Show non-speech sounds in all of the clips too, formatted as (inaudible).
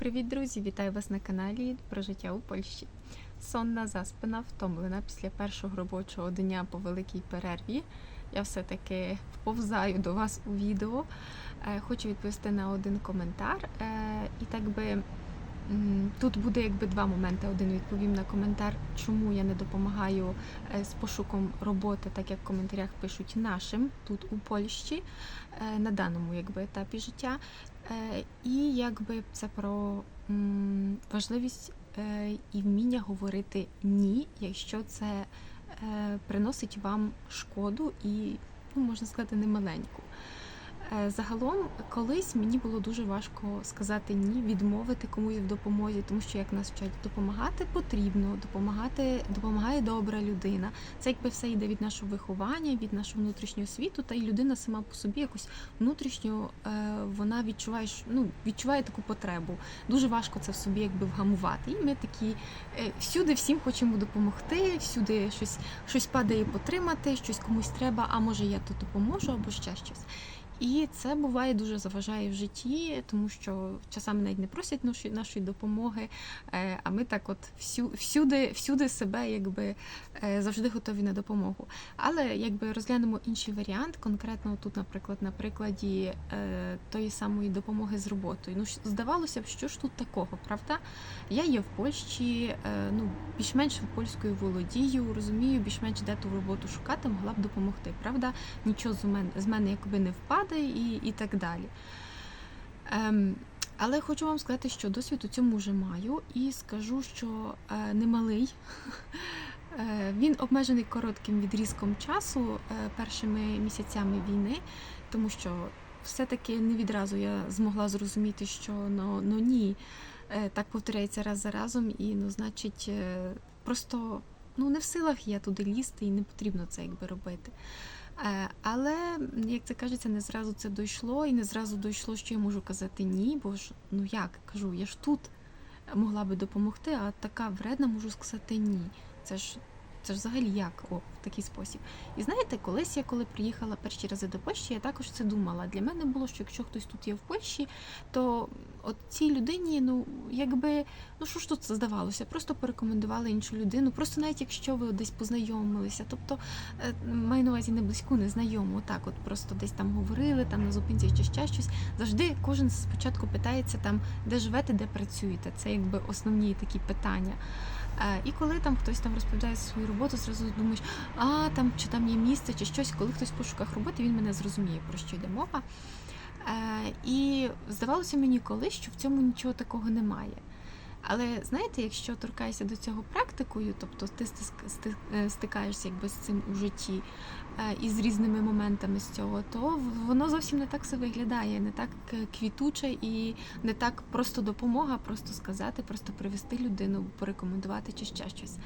Привіт, друзі! Вітаю вас на каналі про життя у Польщі. Сонна заспина, втомлена після першого робочого дня по великій перерві. Я все-таки вповзаю до вас у відео. Е, Хочу відповісти на один коментар. Е, І так би тут буде якби два моменти. Один відповім на коментар, чому я не допомагаю е, з пошуком роботи, так як в коментарях пишуть нашим тут у Польщі е, на даному якби етапі життя. Е, І якби це про важливість і вміння говорити ні, якщо це приносить вам шкоду і, ну, можна сказати, немаленьку. Е, Загалом, колись мені було дуже важко сказати ні, відмовити комусь в допомозі, тому що як нас вчать, допомагати потрібно, допомагати допомагає добра людина. Це якби все йде від нашого виховання, від нашого внутрішнього світу, та й людина сама по собі якось внутрішньо е, вона відчуває, ну, відчуває таку потребу. Дуже важко це в собі якби вгамувати. І ми такі е, всюди всім хочемо допомогти, всюди щось, щось падає потримати, щось комусь треба, а може я тут допоможу або ще щось. І це буває дуже заважає в житті, тому що часами навіть не просять нашої, нашої допомоги. е, А ми так, от всю, всюди, всюди себе якби е, завжди готові на допомогу. Але якби розглянемо інший варіант, конкретно тут, наприклад, на прикладі е, тої самої допомоги з роботою. Ну здавалося б, що ж тут такого, правда? Я є в Польщі, ну більш-менш польською володію, розумію, більш-менш де ту роботу шукати, могла б допомогти. Правда, нічого з мене з мене якби не впаде і, і так далі. Ем, але хочу вам сказати, що досвід у цьому вже маю, і скажу, що е, немалий. (laughs) Е, Він обмежений коротким відрізком часу е, першими місяцями війни, тому що все-таки не відразу я змогла зрозуміти, що ну, ну ні, е, так повторяється раз за разом, і ну, значить, просто ну, не в силах я туди лізти і не потрібно це якби робити. Е, Але, як це кажеться, не зразу це дійшло, і не зразу дійшло, що я можу казати ні, бо ж ну як кажу, я ж тут могла би допомогти, а така вредна можу сказати ні. Це ж це ж взагалі як о, в такий спосіб. І знаєте, колись я коли приїхала перші рази до Польщі, я також це думала. Для мене було, що якщо хтось тут є в Польщі, то от цій людині, ну якби, ну що ж тут здавалося, просто порекомендували іншу людину, просто навіть якщо ви десь познайомилися, тобто е, маю на увазі не близьку, не знайому, так от просто десь там говорили, там на зупинці чи ще щось. Завжди кожен спочатку питається там, де живете, де працюєте. Це якби основні такі питання. Е, І коли там хтось там розповідає свою роботу, зразу думаєш, а там чи там є місце, чи щось, коли хтось в пошуках роботи, він мене зрозуміє, про що йде мова. Е, І здавалося мені колись, що в цьому нічого такого немає. Але знаєте, якщо торкаєшся до цього практикою, тобто ти е, стикаєшся якби з цим у житті е, і з різними моментами з цього, то воно зовсім не так все виглядає, не так квітуче і не так просто допомога, просто сказати, просто привести людину, порекомендувати чи ще щось.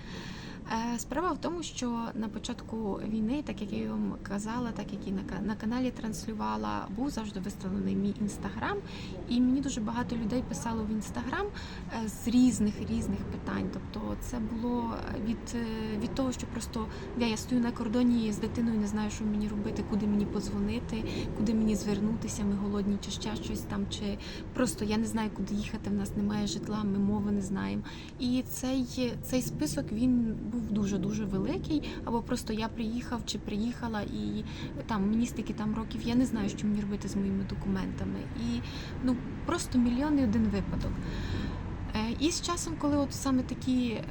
Е, Справа в тому, що на початку війни, так як я вам казала, так як і на, ка- на каналі транслювала, був завжди виставлений мій інстаграм, і мені дуже багато людей писало в інстаграм е, з різних різних питань. Тобто, це було від, е, від того, що просто я, я стою на кордоні з дитиною, не знаю, що мені робити, куди мені подзвонити, куди мені звернутися, ми голодні, чи ще щось там, чи просто я не знаю, куди їхати. В нас немає житла, ми мови не знаємо. І цей, цей список він був дуже дуже великий. Або просто я приїхав чи приїхала, і там мені стільки там років, я не знаю, що мені робити з моїми документами. І ну просто мільйон і один випадок. Е, І з часом, коли от саме такі е,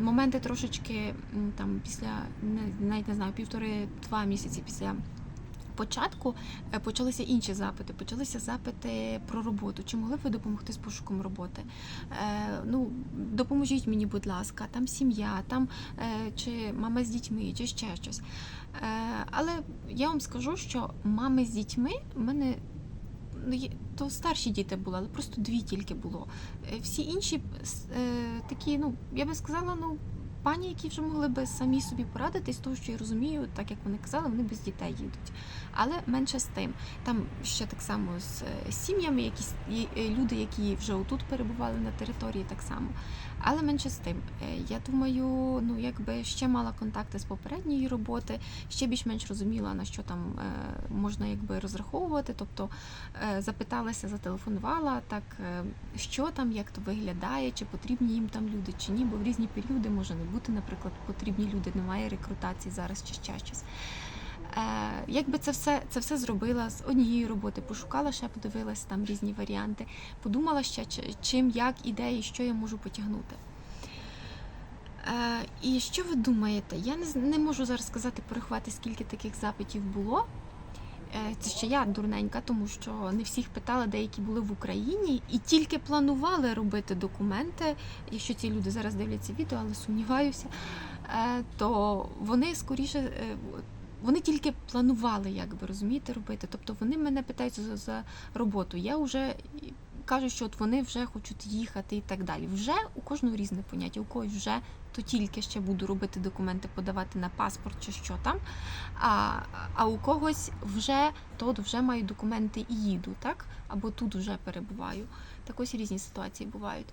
моменти трошечки там після навіть не знаю, півтори-два місяці після початку е, почалися інші запити. Почалися запити про роботу. Чи могли б ви допомогти з пошуком роботи? Е, ну, допоможіть мені, будь ласка, там сім'я, там е, чи мама з дітьми, чи ще щось. Але я вам скажу, що мами з дітьми в мене. Ну, то старші діти були, але просто дві тільки було. Всі інші такі, ну я би сказала, ну пані, які вже могли би самі собі порадитись, того, що я розумію, так як вони казали, вони без дітей їдуть. Але менше з тим, там ще так само з е, сім'ями, якісь е, люди, які вже отут перебували на території, так само. Але менше з тим, е, я думаю, ну якби ще мала контакти з попередньої роботи, ще більш-менш розуміла на що там е, можна якби розраховувати. Тобто е, запиталася, зателефонувала, так що там, як то виглядає, чи потрібні їм там люди, чи ні, бо в різні періоди може не бути, наприклад, потрібні люди, немає рекрутації зараз чи ще щось. Е, якби це все, це все зробила з однієї роботи, пошукала ще, подивилася там різні варіанти, подумала ще, чим, як, ідеї, що я можу потягнути. Е, і що ви думаєте? Я не, не можу зараз сказати, порахувати, скільки таких запитів було. Е, Це ще я дурненька, тому що не всіх питала, деякі були в Україні і тільки планували робити документи. Якщо ці люди зараз дивляться відео, але сумніваюся, то вони скоріше. Вони тільки планували, як би розумієте, робити. Тобто вони мене питають за, за роботу. Я вже кажу, що от вони вже хочуть їхати і так далі. Вже у кожного різне поняття. У когось вже то тільки ще буду робити документи, подавати на паспорт чи що там. А, а у когось вже то вже маю документи і їду, так? Або тут вже перебуваю. Так ось різні ситуації бувають.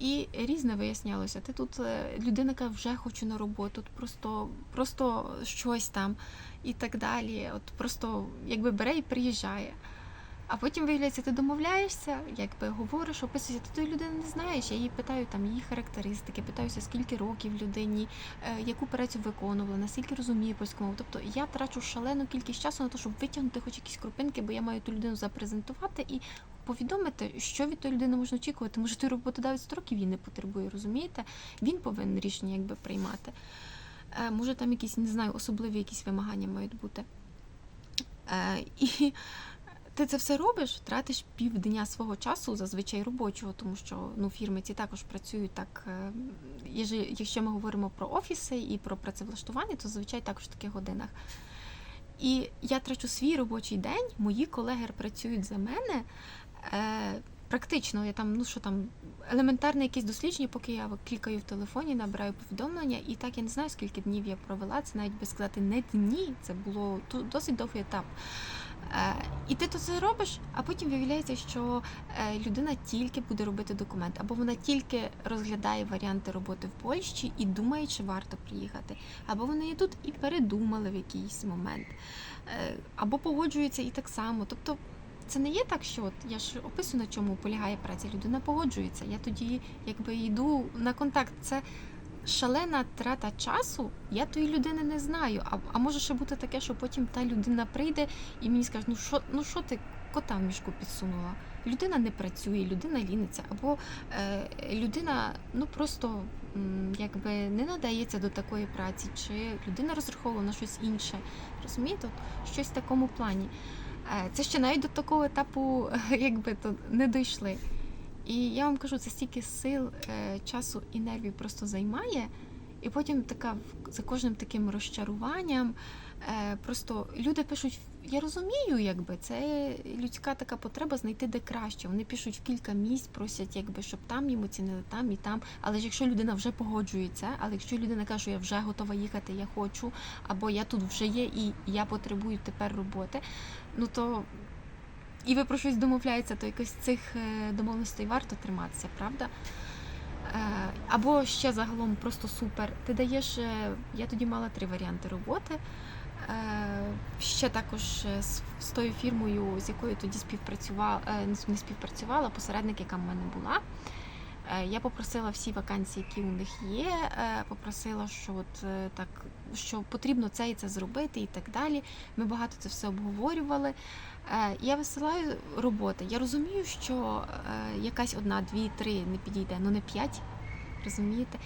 І різне вияснялося. Ти тут е, людина, яка вже хочу на роботу, от просто, просто щось там і так далі. От просто якби бере і приїжджає. А потім виявляється, ти домовляєшся, якби говориш, описуєшся, ти тої людини не знаєш. Я її питаю там її характеристики, питаюся, скільки років людині, е, яку працю виконувала, наскільки розуміє польську мову. Тобто я трачу шалену кількість часу на те, щоб витягнути хоч якісь крупинки, бо я маю ту людину запрезентувати і повідомити, що від тої людини можна очікувати. Може, той роботодавець строків її не потребує, розумієте? Він повинен рішення якби приймати. Е, Може, там якісь, не знаю, особливі якісь вимагання мають бути. Е, І ти це все робиш, тратиш півдня свого часу, зазвичай робочого, тому що ну, фірми ці також працюють так. е, Якщо ми говоримо про офіси і про працевлаштування, то зазвичай також в таких годинах. І я трачу свій робочий день, мої колеги працюють за мене. Е, практично, я там, ну що там, елементарне якесь дослідження, поки я клікаю в телефоні, набираю повідомлення, і так я не знаю, скільки днів я провела. Це навіть би сказати не дні, це було досить довгий етап. Е, і ти то це робиш, а потім виявляється, що е, людина тільки буде робити документ, або вона тільки розглядає варіанти роботи в Польщі і думає, чи варто приїхати, або вони є тут і передумали в якийсь момент, або погоджуються і так само. Тобто це не є так, що от я ж описую, на чому полягає праця. Людина погоджується. Я тоді якби йду на контакт. Це шалена трата часу. Я тої людини не знаю. А, а може ще бути таке, що потім та людина прийде і мені скаже, ну що, ну що ти кота в мішку підсунула? Людина не працює, людина ліниться, або е, людина ну просто м, якби не надається до такої праці, чи людина розраховувала на щось інше. Розумієте, От щось в такому плані. Е, Це ще навіть до такого етапу, (laughs) якби то не дійшли. І я вам кажу, це стільки сил, е, часу і нервів просто займає. І потім така за кожним таким розчаруванням. е, Просто люди пишуть, я розумію, якби це людська така потреба знайти де краще. Вони пишуть в кілька місць, просять, якби щоб там їм оцінили, там і там. Але ж якщо людина вже погоджується, але якщо людина каже, що я вже готова їхати, я хочу, або я тут вже є і я потребую тепер роботи, ну то і ви про щось домовляєтеся, то якось цих е, домовленостей варто триматися, правда? Е, Або ще загалом просто супер. Ти даєш, е, я тоді мала три варіанти роботи. Ще також з тою фірмою, з якою тоді співпрацювала, не співпрацювала, посередник, яка в мене була. Е, Я попросила всі вакансії, які у них є. е, Попросила, що от е, так, що потрібно це і це зробити, і так далі. Ми багато це все обговорювали. Я висилаю роботи. Я розумію, що якась одна, дві, три не підійде, ну не п'ять. Розумієте?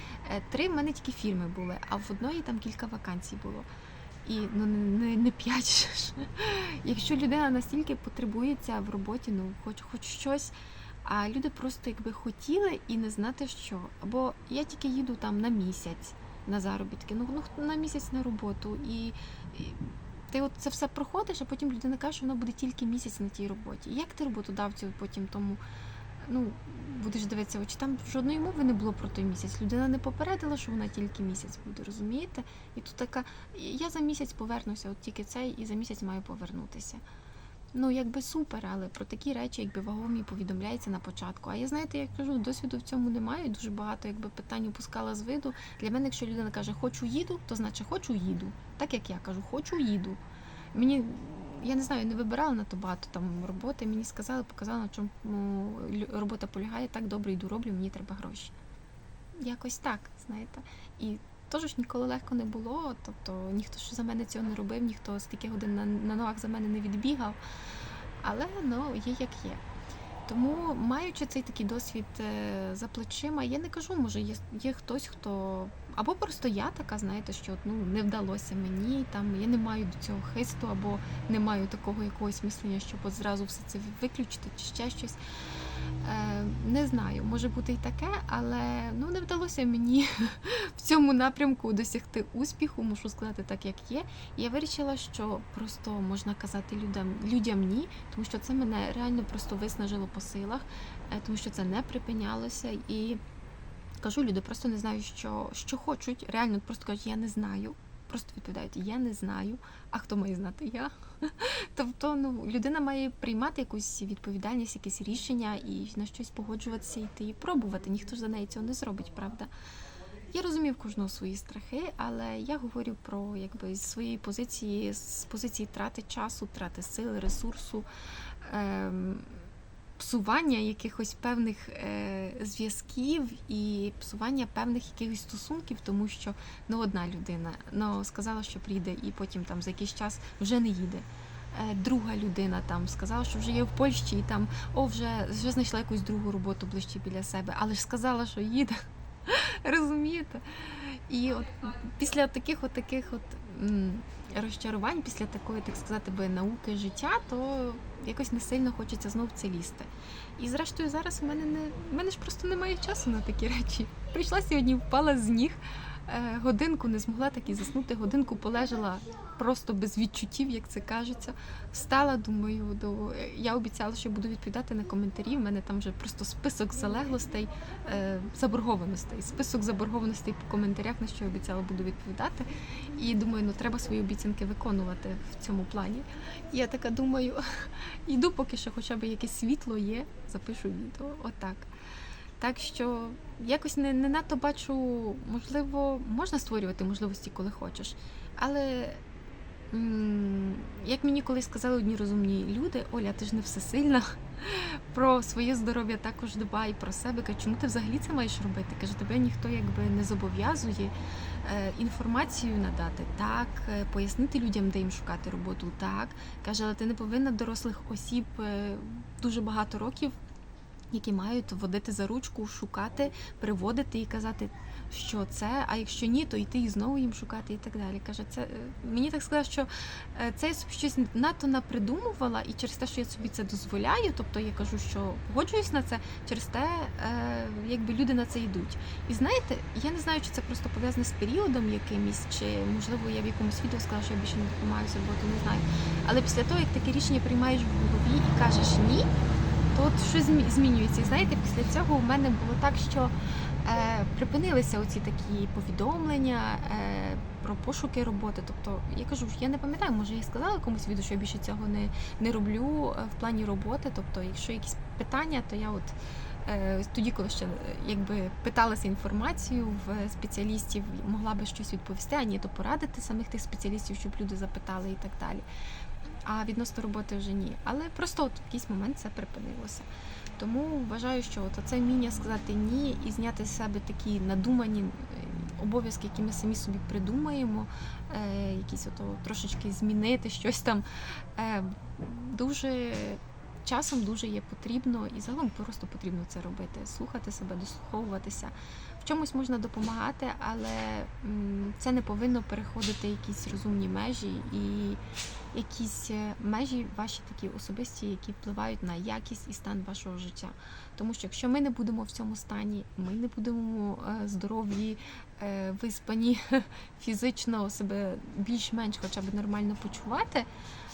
Три в мене тільки фірми були, а в одної там кілька вакансій було. І ну не, не п'ять. Якщо людина настільки потребується в роботі, ну хоч хоч щось. А люди просто якби хотіли і не знати що. Або я тільки їду там на місяць на заробітки, ну, ну на місяць на роботу. І, і ти от це все проходиш, а потім людина каже, що вона буде тільки місяць на тій роботі. Як ти роботодавцю потім тому ну, будеш дивитися, очі там жодної мови не було про той місяць. Людина не попередила, що вона тільки місяць буде, розумієте? І тут така, я за місяць повернуся, от тільки цей, і за місяць маю повернутися. Ну, якби супер, але про такі речі, якби вагомі повідомляється на початку. А я знаєте, як кажу, досвіду в цьому немає. Дуже багато якби питань опускала з виду. Для мене, якщо людина каже хочу їду, то значить хочу їду. Так як я кажу, хочу їду. Мені я не знаю, не вибирала на то багато там роботи. Мені сказали, показали, на чому робота полягає. Так добре йду, роблю, мені треба гроші. Якось так, знаєте. І теж ніколи легко не було. Тобто ніхто ж за мене цього не робив, ніхто стільки годин на, на ногах за мене не відбігав. Але ну, є як є. Тому, маючи цей такий досвід е, за плечима, я не кажу, може, є, є хтось, хто. Або просто я така, знаєте, що ну, не вдалося мені, там я не маю до цього хисту, або не маю такого якогось мислення, щоб от зразу все це виключити чи ще щось. Е, не знаю, може бути і таке, але ну, не вдалося мені (laughs) в цьому напрямку досягти успіху, мушу сказати так, як є. Я вирішила, що просто можна казати людям, людям ні, тому що це мене реально просто виснажило по силах, е, тому що це не припинялося. І кажу, люди просто не знають, що, що хочуть. Реально просто кажуть, я не знаю. Просто відповідають, я не знаю. А хто має знати? Я. (laughs) Тобто, ну, людина має приймати якусь відповідальність, якесь рішення і на щось погоджуватися, йти і пробувати. Ніхто ж за неї цього не зробить, правда? Я розумію в кожного свої страхи, але я говорю про якби з своєї позиції, з позиції трати часу, трати сили, ресурсу, ем, псування якихось певних е, зв'язків і псування певних якихось стосунків, тому що ну одна людина ну, сказала, що прийде, і потім там за якийсь час вже не їде. Е, Друга людина там сказала, що вже є в Польщі, і там о, вже, вже знайшла якусь другу роботу ближче біля себе, але ж сказала, що їде. (laughs) Розумієте? І от після таких от таких от розчарувань, після такої, так сказати, би, науки життя, то якось не сильно хочеться знов це лізти. І зрештою, зараз у мене не в мене ж просто немає часу на такі речі. Прийшла сьогодні, впала з ніг. Е, Годинку не змогла так і заснути, годинку полежала просто без відчуттів, як це кажеться. Встала, думаю, до я обіцяла, що буду відповідати на коментарі. У мене там вже просто список залеглостей, е, заборгованостей, список заборгованостей по коментарях, на що я обіцяла буду відповідати. І думаю, ну треба свої обіцянки виконувати в цьому плані. Я така думаю, (laughs) йду, поки що хоча б якесь світло є, запишу відео. Отак. Так що якось не, не надто бачу, можливо, можна створювати можливості, коли хочеш. Але як мені колись сказали одні розумні люди, Оля, ти ж не всесильна. Про своє здоров'я також дбай, про себе. Каже, чому ти взагалі це маєш робити? Каже, тебе ніхто якби не зобов'язує е, інформацію надати, так, е, пояснити людям, де їм шукати роботу, так. Каже, але ти не повинна дорослих осіб е, дуже багато років які мають водити за ручку, шукати, приводити і казати, що це, а якщо ні, то йти і знову їм шукати і так далі. Каже, це е, мені так сказав, що е, це я собі щось надто напридумувала, і через те, що я собі це дозволяю, тобто я кажу, що погоджуюсь на це, через те, е, якби люди на це йдуть. І знаєте, я не знаю, чи це просто пов'язане з періодом якимось, чи можливо я в якомусь відео сказала, що я більше не допомагаю з роботи, не знаю. Але після того, як таке рішення приймаєш в голові і кажеш ні то от щось змінюється. І знаєте, після цього у мене було так, що е, припинилися оці такі повідомлення е, про пошуки роботи. Тобто, я кажу, я не пам'ятаю, може я сказала комусь відео, що я більше цього не, не роблю е, в плані роботи. Тобто, якщо якісь питання, то я от. е, Тоді, коли ще якби питалася інформацію в спеціалістів, могла би щось відповісти, а ні, то порадити самих тих спеціалістів, щоб люди запитали і так далі а відносно роботи вже ні. Але просто от в якийсь момент це припинилося. Тому вважаю, що от це вміння сказати ні і зняти з себе такі надумані е, обов'язки, які ми самі собі придумаємо, е, якісь ото трошечки змінити щось там. Е, дуже часом дуже є потрібно і загалом просто потрібно це робити, слухати себе, дослуховуватися. В чомусь можна допомагати, але це не повинно переходити якісь розумні межі і якісь е, межі ваші такі особисті, які впливають на якість і стан вашого життя. Тому що якщо ми не будемо в цьому стані, ми не будемо е, здорові, е, виспані (laughs) фізично себе більш-менш хоча б нормально почувати,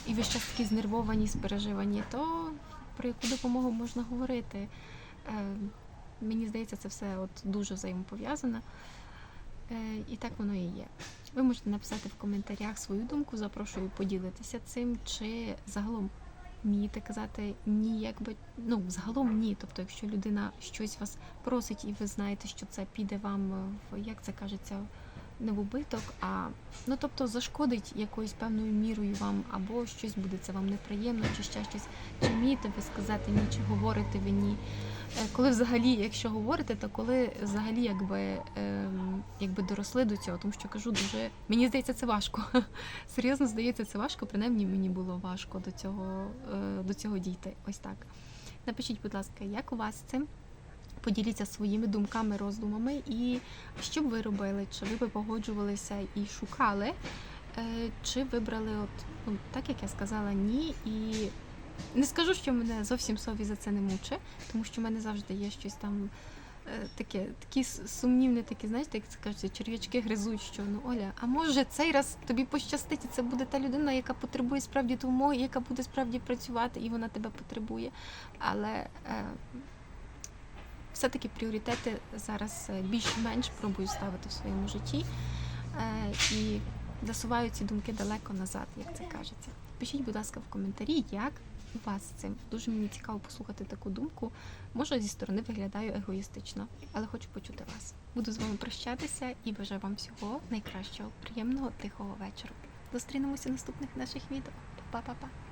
і ви щас такі знервовані, спереживані, то про яку допомогу можна говорити? Е, Мені здається, це все от дуже взаємопов'язано. Е, І так воно і є. Ви можете написати в коментарях свою думку, запрошую поділитися цим, чи загалом вмієте казати ні, якби ну загалом ні. Тобто, якщо людина щось вас просить, і ви знаєте, що це піде вам в як це кажеться, не в убиток, а ну тобто зашкодить якоюсь певною мірою вам, або щось буде це вам неприємно, чи ще щось. Чи вмієте ви сказати ні, чи говорите ви ні? Е, Коли взагалі, якщо говорите, то коли взагалі якби, ем, якби доросли до цього, тому що кажу дуже. Мені здається, це важко. (laughs) Серйозно здається, це важко. Принаймні мені було важко до цього, е, до цього дійти. Ось так. Напишіть, будь ласка, як у вас цим? Поділіться своїми думками, роздумами, і що б ви робили? Чи ви би погоджувалися і шукали, е, чи вибрали, от ну так як я сказала, ні. І не скажу, що мене зовсім совість за це не мучить, тому що в мене завжди є щось там. е, Таке, такі сумнівні, такі, знаєте, як це кажуть, черв'ячки гризуть, що ну Оля, а може цей раз тобі пощастить, і це буде та людина, яка потребує справді допомоги, яка буде справді працювати, і вона тебе потребує. Але е, все-таки пріоритети зараз е, більш-менш пробую ставити в своєму житті е, і засуваю ці думки далеко назад, як це кажеться. Пишіть, будь ласка, в коментарі, як у вас з цим. Дуже мені цікаво послухати таку думку. Може, зі сторони виглядаю егоїстично, але хочу почути вас. Буду з вами прощатися і бажаю вам всього найкращого, приємного, тихого вечора. Зустрінемося в наступних наших відео. Па-па-па!